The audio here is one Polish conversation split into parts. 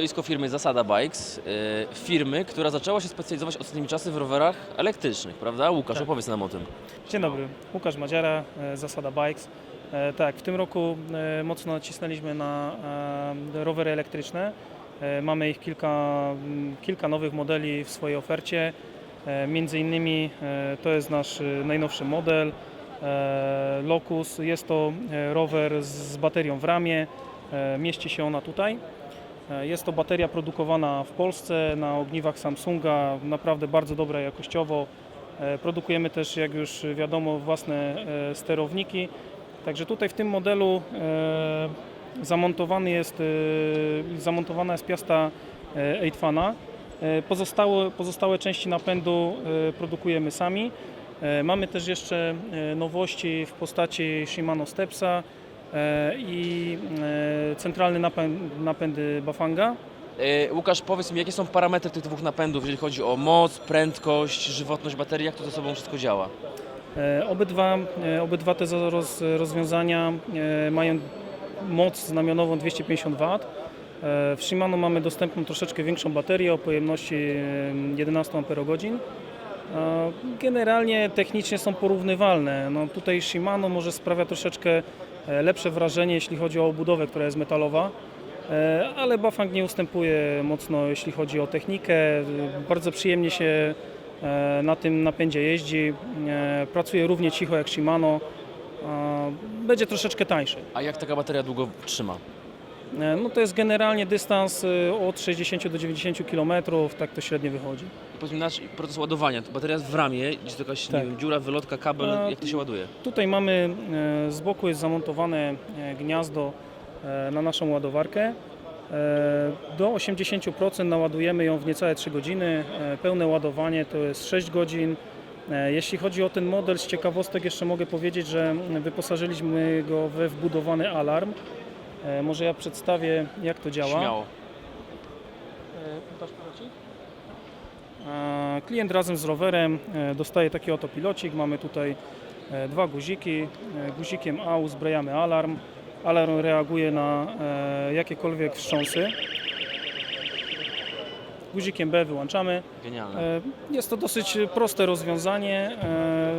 Stoisko firmy Zasada Bikes, y, firmy, która zaczęła się specjalizować ostatnimi czasy w rowerach elektrycznych, prawda? Łukasz, Tak. opowiedz nam o tym. Dzień dobry, Łukasz Madziara, e, Zasada Bikes. E, Tak, w tym roku e, mocno nacisnęliśmy na e, rowery elektryczne. E, Mamy ich kilka, m, kilka nowych modeli w swojej ofercie. E, Między innymi e, to jest nasz e, najnowszy model e, Locus. Jest to e, rower z baterią w ramie. E, Mieści się ona tutaj. E, Jest to bateria produkowana w Polsce na ogniwach Samsunga, naprawdę bardzo dobra jakościowo. E, Produkujemy też, jak już wiadomo, własne e, sterowniki. Także tutaj w tym modelu zamontowany jest, zamontowana jest piasta e, 8-fana. E, Pozostałe, pozostałe części napędu produkujemy sami. Mamy też jeszcze nowości w postaci Shimano Stepsa i centralny napęd, napędy Bafanga. Y, Łukasz, powiedz mi, jakie są parametry tych dwóch napędów, jeżeli chodzi o moc, prędkość, żywotność baterii, jak to ze sobą wszystko działa? E, Obydwa, e, obydwa te rozwiązania e, mają moc znamionową 250 W. E, W Shimano mamy dostępną troszeczkę większą baterię o pojemności e, 11 Ah. Generalnie technicznie są porównywalne. No tutaj Shimano może sprawia troszeczkę e, lepsze wrażenie, jeśli chodzi o obudowę, która jest metalowa. E, Ale Bafang nie ustępuje mocno, jeśli chodzi o technikę. E, Bardzo przyjemnie się e, na tym napędzie jeździ. E, Pracuje równie cicho jak Shimano. E, Będzie troszeczkę tańszy. A jak taka bateria długo trzyma? E, No to jest generalnie dystans e, od 60 do 90 km, tak to średnio wychodzi. Mi, nasz proces ładowania, to bateria jest w ramie, gdzieś jakaś, Tak. nie wiem, dziura, wylotka, kabel, A, jak to się ładuje? Tutaj mamy e, z boku jest zamontowane gniazdo na naszą ładowarkę. Do 80% naładujemy ją w niecałe 3 godziny. Pełne ładowanie to jest 6 godzin. Jeśli chodzi o ten model, z ciekawostek jeszcze mogę powiedzieć, że wyposażyliśmy go we wbudowany alarm. E, Może ja przedstawię jak to działa. Śmiało. E, Klient razem z rowerem e, dostaje taki oto pilocik. Mamy tutaj e, dwa guziki. E, Guzikiem A uzbrajamy alarm. Alarm reaguje na e, jakiekolwiek wstrząsy. Guzikiem B wyłączamy. Genialne. E, Jest to dosyć proste rozwiązanie, e,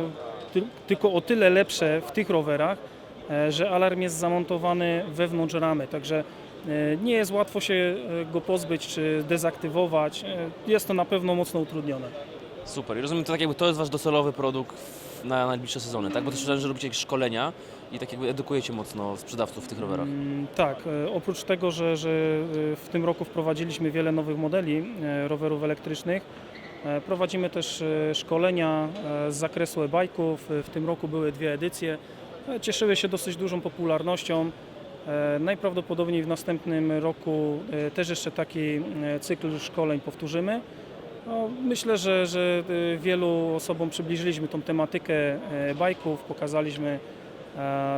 ty- tylko o tyle lepsze w tych rowerach, e, że alarm jest zamontowany wewnątrz ramy, także e, nie jest łatwo się e, go pozbyć czy dezaktywować. E, Jest to na pewno mocno utrudnione. Super. I rozumiem, to tak jakby to jest wasz docelowy produkt na najbliższe sezony, tak? Bo też słyszałem, że robicie jakieś szkolenia i tak jakby edukujecie mocno sprzedawców w tych rowerach. Mm, Tak, e, oprócz tego, że, że e, w tym roku wprowadziliśmy wiele nowych modeli e, rowerów elektrycznych, e, prowadzimy też e, szkolenia e, z zakresu e-bike'ów. E, W tym roku były dwie edycje. E, Cieszyły się dosyć dużą popularnością. E, Najprawdopodobniej w następnym roku e, też jeszcze taki cykl szkoleń powtórzymy. No, myślę, że, że wielu osobom przybliżyliśmy tą tematykę bajków, pokazaliśmy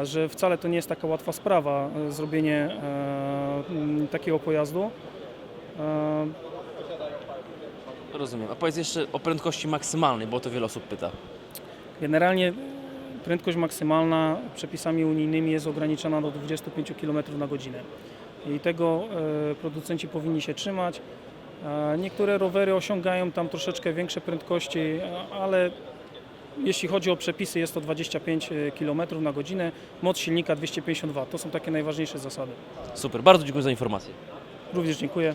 że wcale to nie jest taka łatwa sprawa zrobienie takiego pojazdu. Rozumiem. A powiedz jeszcze o prędkości maksymalnej, bo o to wiele osób pyta. Generalnie prędkość maksymalna przepisami unijnymi jest ograniczona do 25 km na godzinę i tego e, producenci powinni się trzymać. E, Niektóre rowery osiągają tam troszeczkę większe prędkości, a- ale jeśli chodzi o przepisy jest to 25 km na godzinę, moc silnika 250 W. To są takie najważniejsze zasady. Super. Bardzo dziękuję za informację. Również dziękuję.